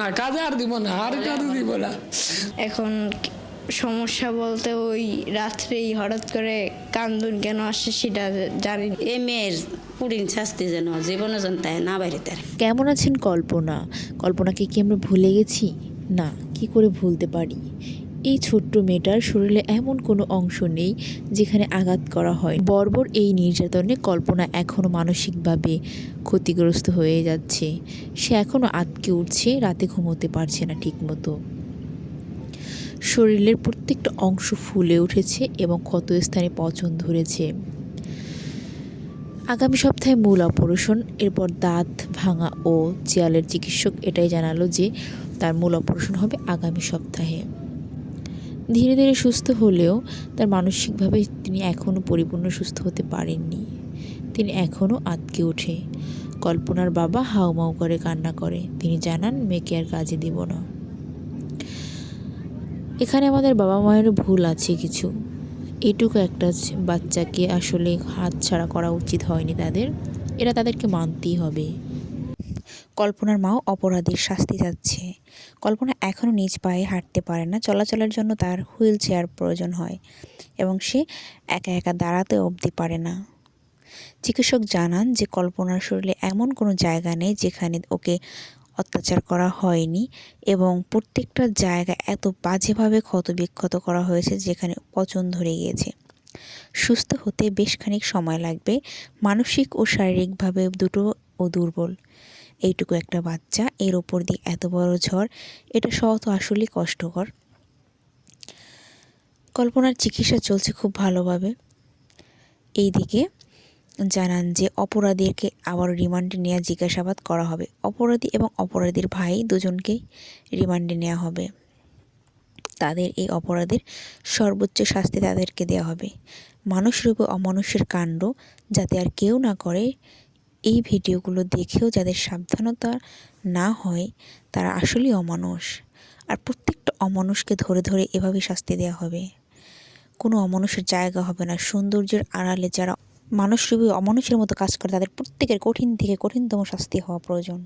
না কাজে আর দিব না আর কাজে দিব না। এখন সমস্যা বলতে ওই রাত্রেই হঠাৎ করে কান্দুন কেন আসে সেটা জানি। এ মেয়ের পুরিন শাস্তি যেন জীবনে যেন তাই না বাইরে তার। কেমন আছেন কল্পনা? কল্পনাকে কি আমরা ভুলে গেছি? না কি করে ভুলতে পারি? এই ছোট্ট মেয়েটার শরীরে এমন কোনো অংশ নেই যেখানে আঘাত করা হয়। বর্বর এই নির্যাতনে কল্পনা এখনও মানসিকভাবে ক্ষতিগ্রস্ত হয়ে যাচ্ছে। সে এখনও আটকে উঠছে, রাতে ঘুমোতে পারছে না ঠিকমতো। শরীরের প্রত্যেকটা অংশ ফুলে উঠেছে এবং ক্ষত স্থানে পচন ধরেছে। আগামী সপ্তাহে মূল অপারেশন, এরপর দাঁত ভাঙা ও চেয়ালের চিকিৎসক এটাই জানালো যে তার মূল অপারেশন হবে আগামী সপ্তাহে। ধীরে ধীরে সুস্থ হলেও তার মানসিকভাবে তিনি এখনও পরিপূর্ণ সুস্থ হতে পারেননি। তিনি এখনও আটকে ওঠে। কল্পনার বাবা হাউমাউ করে কান্না করে। তিনি জানান, মেয়েকে আর কাজে দিব না। এখানে আমাদের বাবা মায়েরও ভুল আছে কিছু। এটুকু একটা বাচ্চাকে আসলে হাত ছাড়া করা উচিত হয়নি তাদের। এটা তাদেরকে মানতেই হবে। কল্পনার মাও অপরাধীর শাস্তি যাচ্ছে কল্পনা এখনও নিজ পায়ে হাঁটতে পারে না। চলাচলের জন্য তার হুইল চেয়ার প্রয়োজন হয় এবং সে একা একা দাঁড়াতে অবধি পারে না। চিকিৎসক জানান যে, কল্পনার শরীরে এমন কোনো জায়গা নেই যেখানে ওকে অত্যাচার করা হয়নি এবং প্রত্যেকটা জায়গা এত বাজেভাবে ক্ষতবিক্ষত করা হয়েছে যেখানে পচন ধরে গিয়েছে। সুস্থ হতে বেশ খানিক সময় লাগবে। মানসিক ও শারীরিকভাবে দুটো ও দুর্বল। এইটুকু একটা বাচ্চা, এর ওপর দিয়ে এত বড় ঝড়, এটা সহ তো আসলেই কষ্টকর। কল্পনার চিকিৎসা চলছে খুব ভালোভাবে। এইদিকে জানান যে অপরাধীকে আবার রিমান্ডে নেওয়া জিজ্ঞাসাবাদ করা হবে। অপরাধী এবং অপরাধীর ভাই দুজনকেই রিমান্ডে নেওয়া হবে। তাদের এই অপরাধের সর্বোচ্চ শাস্তি তাদেরকে দেওয়া হবে। মানুষরূপে অমানুষের কাণ্ড যাতে আর কেউ না করে এই ভিডিওগুলো দেখেও যাদের সাবধানতা না হয়, তারা আসলেই অমানুষ। আর প্রত্যেকটা অমানুষকে ধরে ধরে এভাবে শাস্তি দেওয়া হবে। কোনো অমানুষের জায়গা হবে না। সৌন্দর্যের আড়ালে যারা মানুষরূপী অমানুষের মতো কাজ করে, তাদের প্রত্যেকের কঠিন থেকে কঠিনতম শাস্তি হওয়া প্রয়োজন।